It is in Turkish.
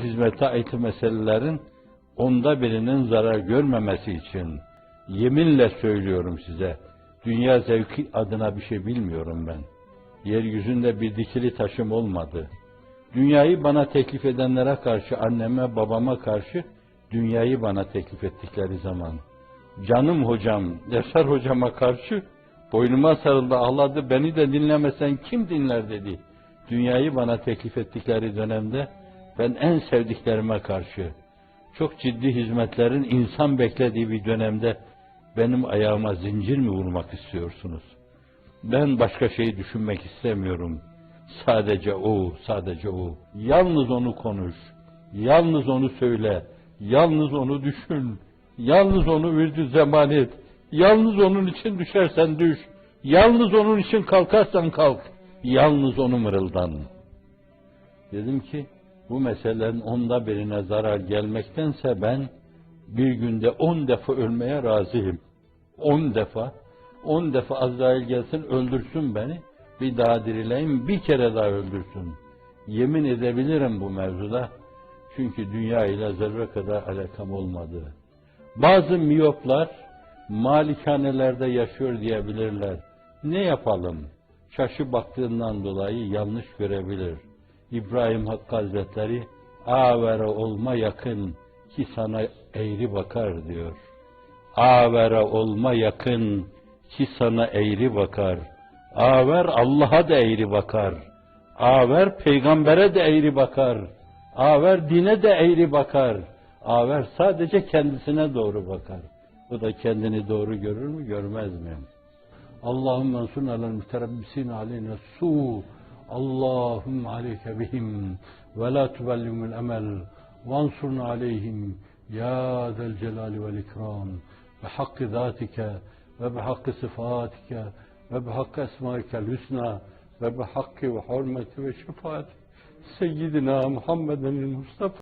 hizmete ait meselelerin onda birinin zarar görmemesi için yeminle söylüyorum size. Dünya zevki adına bir şey bilmiyorum ben. Yeryüzünde bir dikili taşım olmadı. Dünyayı bana teklif edenlere karşı, anneme, babama karşı dünyayı bana teklif ettikleri zaman, canım hocam, Yaşar hocama karşı boynuma sarıldı, ağladı, beni de dinlemesen kim dinler dedi. Dünyayı bana teklif ettikleri dönemde ben en sevdiklerime karşı, çok ciddi hizmetlerin insan beklediği bir dönemde benim ayağıma zincir mi vurmak istiyorsunuz? Ben başka şeyi düşünmek istemiyorum. Sadece o, sadece o. Yalnız onu konuş. Yalnız onu söyle. Yalnız onu düşün. Yalnız onu ürdü zaman et. Yalnız onun için düşersen düş. Yalnız onun için kalkarsan kalk. Yalnız onu mırıldan. Dedim ki bu meselelerin onda birine zarar gelmektense ben bir günde on defa ölmeye razıyım. On defa. On defa Azrail gelsin öldürsün beni. Bir daha dirileyim bir kere daha öldürsün. Yemin edebilirim bu mevzuda. Çünkü dünya ile zerre kadar alakam olmadı. Bazı miyoplar malikanelerde yaşıyor diyebilirler. Ne yapalım? Şaşı baktığından dolayı yanlış görebilir. İbrahim Hakkı Hazretleri avere olma yakın ki sana eğri bakar diyor. Avere olma yakın ki sana eğri bakar. Aver Allah'a da eğri bakar. Aver peygambere de eğri bakar. Aver dine de eğri bakar. Aver sadece kendisine doğru bakar. Bu da kendini doğru görür mü, görmez mi? Allahümme ensurna alel müterebbisin aleyne su. اللهم عليك بهم ولا تبلغهم الأمل وانصرنا عليهم يا ذا الجلال والإكرام بحق ذاتك وبحق صفاتك وبحق أسمائك الحسنى وبحق وحرمة وشفاعة سيدنا محمد المصطفى.